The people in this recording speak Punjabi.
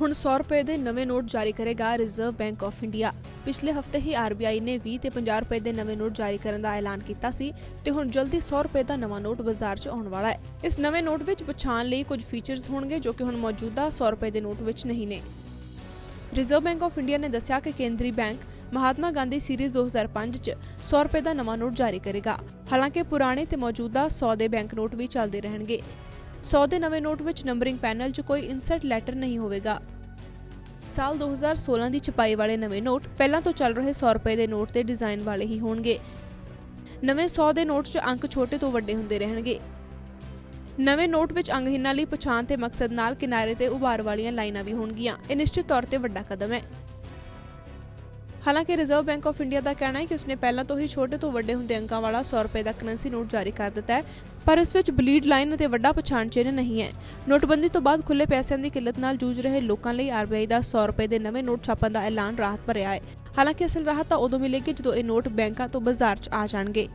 ਹੁਣ 100 ਰੁਪਏ ਦੇ ਨਵੇਂ ਨੋਟ ਜਾਰੀ ਕਰੇਗਾ ਰਿਜ਼ਰਵ ਬੈਂਕ ਆਫ ਇੰਡੀਆ ਪਿਛਲੇ ਹਫ਼ਤੇ ਹੀ ਆਰਬੀਆਈ ਨੇ 20 ਤੇ 50 ਰੁਪਏ ਦੇ ਨਵੇਂ ਨੋਟ ਜਾਰੀ ਕਰਨ ਦਾ ਐਲਾਨ ਕੀਤਾ ਸੀ ਤੇ ਹੁਣ ਜਲਦੀ 100 ਰੁਪਏ ਦਾ ਨਵਾਂ ਨੋਟ ਬਾਜ਼ਾਰ 'ਚ ਆਉਣ ਵਾਲਾ ਹੈ। ਇਸ ਨਵੇਂ ਨੋਟ ਵਿੱਚ ਪਛਾਣ ਲਈ ਕੁਝ ਫੀਚਰਸ ਹੋਣਗੇ ਜੋ ਕਿ ਹੁਣ ਮੌਜੂਦਾ 100 ਰੁਪਏ ਦੇ ਨੋਟ ਵਿੱਚ ਨਹੀਂ ਨੇ। ਰਿਜ਼ਰਵ ਬੈਂਕ ਆਫ ਇੰਡੀਆ ਨੇ ਦੱਸਿਆ ਕਿ ਕੇਂਦਰੀ ਬੈਂਕ ਮਹਾਤਮਾ ਗਾਂਧੀ ਸੀਰੀਜ਼ 2005 ਚ 100 ਰੁਪਏ ਦਾ ਨਵਾਂ ਨੋਟ ਜਾਰੀ ਕਰੇਗਾ। ਹਾਲਾਂਕਿ ਪੁਰਾਣੇ ਤੇ ਮੌਜੂਦਾ 100 ਦੇ ਬੈਂਕ ਨੋਟ ਵੀ ਚੱਲਦੇ ਰਹਿਣਗੇ। 100 ਦੇ ਨਵੇਂ ਨੋਟ ਵਿੱਚ ਨੰਬਰਿੰਗ ਪੈਨਲ 'ਚ ਕੋਈ ਇਨਸਰਟ ਲੈਟਰ ਨਹੀਂ ਹੋਵੇਗਾ। ਸਾਲ 2016 ਦੀ ਛਪਾਈ ਵਾਲੇ ਨਵੇਂ ਨੋਟ ਪਹਿਲਾਂ ਤੋਂ ਚੱਲ ਰਹੇ 100 ਰੁਪਏ ਦੇ ਨੋਟ ਤੇ ਡਿਜ਼ਾਈਨ ਵਾਲੇ ਹੀ ਹੋਣਗੇ। ਨਵੇਂ 100 ਦੇ ਨੋਟ 'ਚ ਅੰਕ ਛੋਟੇ ਤੋਂ ਵੱਡੇ ਹੁੰਦੇ ਰਹਿਣਗੇ। ਨਵੇਂ ਨੋਟ ਵਿੱਚ ਅੰਗਹੀਣਾਂ ਲਈ ਪਛਾਣ ਤੇ ਮਕਸਦ ਨਾਲ ਕਿਨਾਰੇ ਤੇ ਉਭਾਰ ਵਾਲੀਆਂ ਲਾਈਨਾਂ ਵੀ ਹੋਣਗੀਆਂ। ਇਹ ਨਿਸ਼ਚਿਤ ਤੌਰ ਤੇ ਵੱਡਾ ਕਦਮ ਹੈ। ਹਾਲਾਂਕਿ ਰਿਜ਼ਰਵ ਬੈਂਕ ਆਫ ਇੰਡੀਆ ਦਾ ਕਹਿਣਾ ਹੈ ਕਿ ਉਸਨੇ ਪਹਿਲਾਂ ਤੋਂ ਹੀ ਛੋਟੇ ਤੋਂ ਵੱਡੇ ਹੁੰਦੇ ਅੰਕਾਂ ਵਾਲਾ 100 ਰੁਪਏ ਦਾ ਕਰੰਸੀ ਨੋਟ ਜਾਰੀ ਕਰ ਦਿੱਤਾ ਹੈ, ਪਰ ਇਸ ਵਿੱਚ ਬਲੀਡ ਲਾਈਨ ਅਤੇ ਵੱਡਾ ਪਛਾਣ ਚਿੰਨ੍ਹ ਨਹੀਂ ਹੈ। ਨੋਟਬੰਦੀ ਤੋਂ ਬਾਅਦ ਖੁੱਲੇ ਪੈਸਿਆਂ ਦੀ ਕਿੱਲਤ ਨਾਲ ਜੂਝ ਰਹੇ ਲੋਕਾਂ ਲਈ ਆਰਬੀਆਈ ਦਾ 100 ਰੁਪਏ ਦੇ ਨਵੇਂ ਨੋਟ ਛਾਪਣ ਦਾ ਐਲਾਨ ਰਾਹਤ ਭਰਿਆ ਹੈ। ਹਾਲਾਂਕਿ ਅਸਲ ਰਾਹਤ ਤਾਂ ਉਦੋਂ ਮਿਲੇਗੀ ਜਦੋਂ ਇਹ ਨੋਟ ਬੈਂਕਾਂ ਤੋਂ ਬਾਜ਼ਾਰ 'ਚ ਆ ਜਾਣਗੇ।